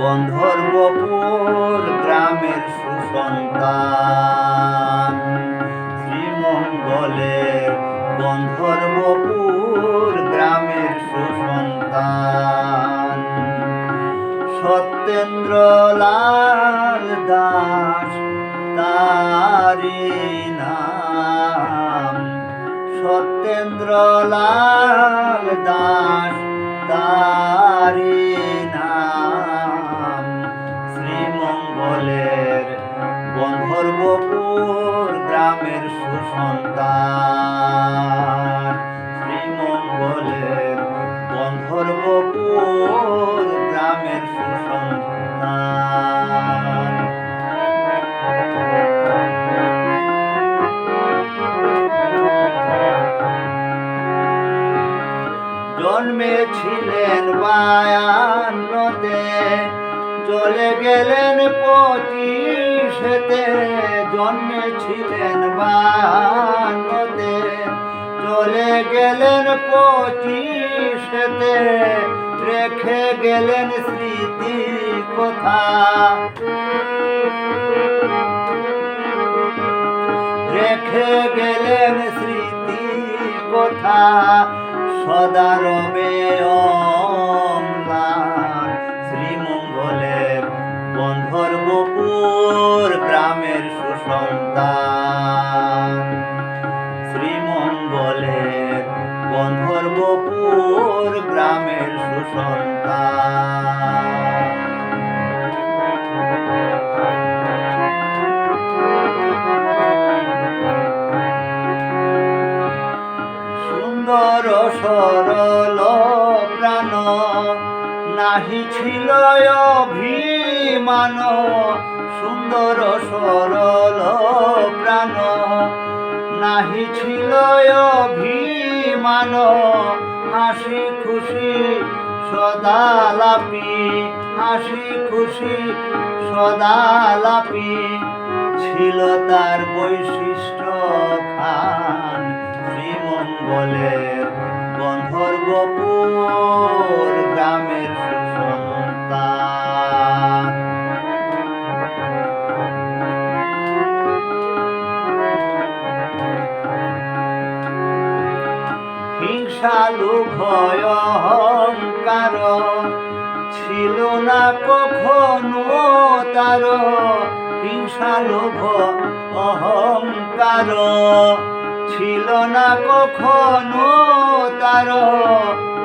গন্ধর্বপুর গ্রামের সুসন্তান। শ্রীমঙ্গলের গন্ধর্বপুর গ্রামের সুসন্তান। সত্যেন্দ্রলাল দাস তারি নাম। সত্যেন্দ্রলাল দাস তারি জন্মেছিলেন বায়ান্নতে চলে গেলেন পঁচিশেতে জন্মেছিলেন বায়ান্নতে চলে গেলেন পঁচিশেতে, রেখে গেলেন স্মৃতি কথা। রেখে গেলেন স্মৃতি কথা, সদা রবে সরল প্রাণ নাহি ছিল অভিমান, সুন্দর সরল প্রাণ নাহি ছিল অভিমান, হাসি খুশি সদালাপি হাসি খুশি সদালাপি ছিল তার বৈশিষ্ট্য খান শ্রীমঙ্গলের। গন্ধর্বপুর গ্রামের সুসন্তান হিংসালু ভয় অহংকার ছিল না কখনো তার। হিংসালোভ অহংকার ছিল না কখনো তার।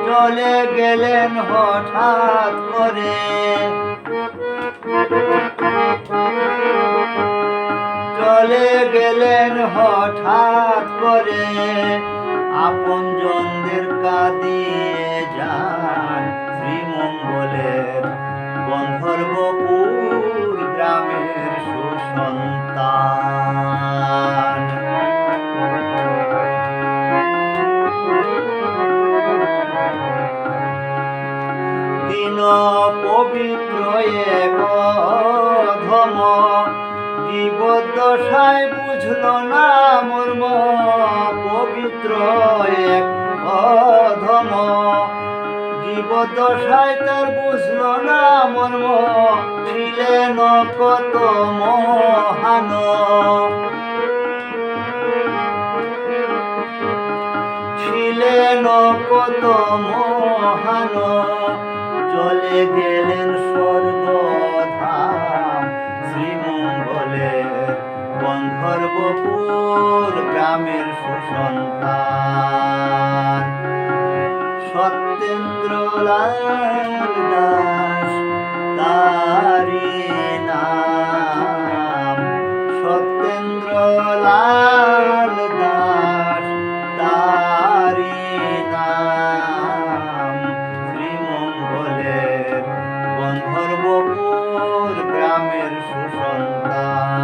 চলে গেলেন হঠাৎ করে। চলে গেলেন হঠাৎ করে। আপন জনদের কাঁদিয়ে যান বুঝল না মর্ম পবিত্র এক অধম। জীবদশায় তার বুঝল না মর্ম ছিলেন কত মহান। ছিলেন কত মহান। চলে গেলেন স্বর্গধাম সত্যেন্দ্রলাল দাস তারে নাম। সত্যেন্দ্রলাল দাস তারে নাম। শ্রীমঙ্গলের গন্ধর্বপুর গ্রামের সুসন্তান।